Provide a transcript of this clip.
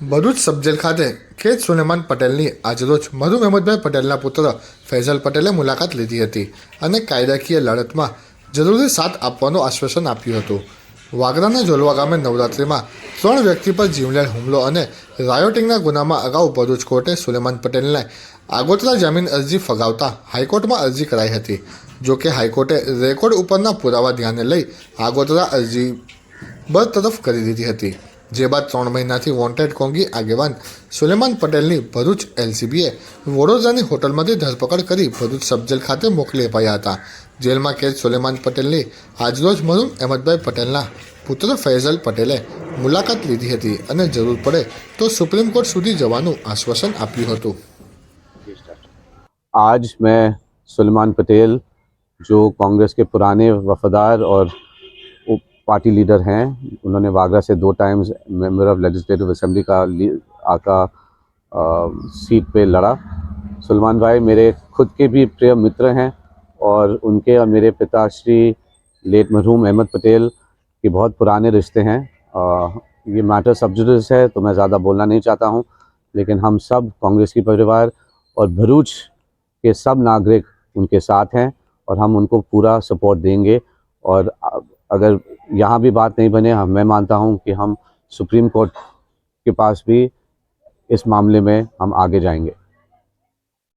Bharuch sub jail ખાતે ખેત સુલેમાન પટેલની આજરોજ મધુ મહેમદભાઈ પટેલના પુત્ર ફૈઝલ પટેલે મુલાકાત લીધી હતી અને કાયદાકીય લડતમાં જરૂરી સાથ આપવાનું આશ્વાસન આપ્યું હતું. વાગરાના જોલવા ગામે નવરાત્રિમાં ત્રણ વ્યક્તિ પર જીવલેણ હુમલો અને રાયોટિંગના ગુનામાં અગાઉ ભરૂચ કોર્ટે સુલેમાન પટેલને આગોતરા જામીન અરજી ફગાવતા હાઈકોર્ટમાં અરજી કરાઈ હતી. જોકે હાઈકોર્ટે રેકોર્ડ ઉપરના પુરાવા ધ્યાને લઈ આગોતરા અરજી બરતરફ કરી દીધી હતી. જે બાદ ત્રણ મહિનાથી વોન્ટેડ કોંગી આગેવાન સુલેમાન પટેલની ભરૂચ એલસીબીએ વડોદરાની હોટલમાંથી ધરપકડ કરી ભરૂચ સબજેલ ખાતે મોકલી અપાયા હતા જેલમાં કેદ સુલેમાન પટેલની આજરોજ મરુમ અહેમદભાઈ પટેલના પુત્ર ફૈઝલ પટેલે મુલાકાત લીધી હતી અને જરૂર પડે તો સુપ્રીમ કોર્ટ સુધી જવાનું આશ્વાસન આપ્યું હતું आज मैं सुलेमान पटेल जो कांग्रेस के पुराने वफादार और उप पार्टी लीडर हैं। उन्होंने वागरा से दो times member of legislative assembly का आका अ, सीट पे लड़ा। सलमान भाई मेरे खुद के भी प्रिय मित्र हैं और उनके और मेरे पिताश्री लेट मरहूम अहमद पटेल के बहुत पुराने रिश्ते हैं। अ, ये मैटर सब्जुडिस है तो मैं ज़्यादा बोलना नहीं चाहता हूँ लेकिन हम सब कांग्रेस की परिवार और भरूच के सब नागरिक उनके साथ हैं और हम उनको पूरा सपोर्ट देंगे और अगर यहाँ भी बात नहीं बने मैं मानता हूँ कि हम सुप्रीम कोर्ट के पास भी इस मामले में हम आगे जाएँगे।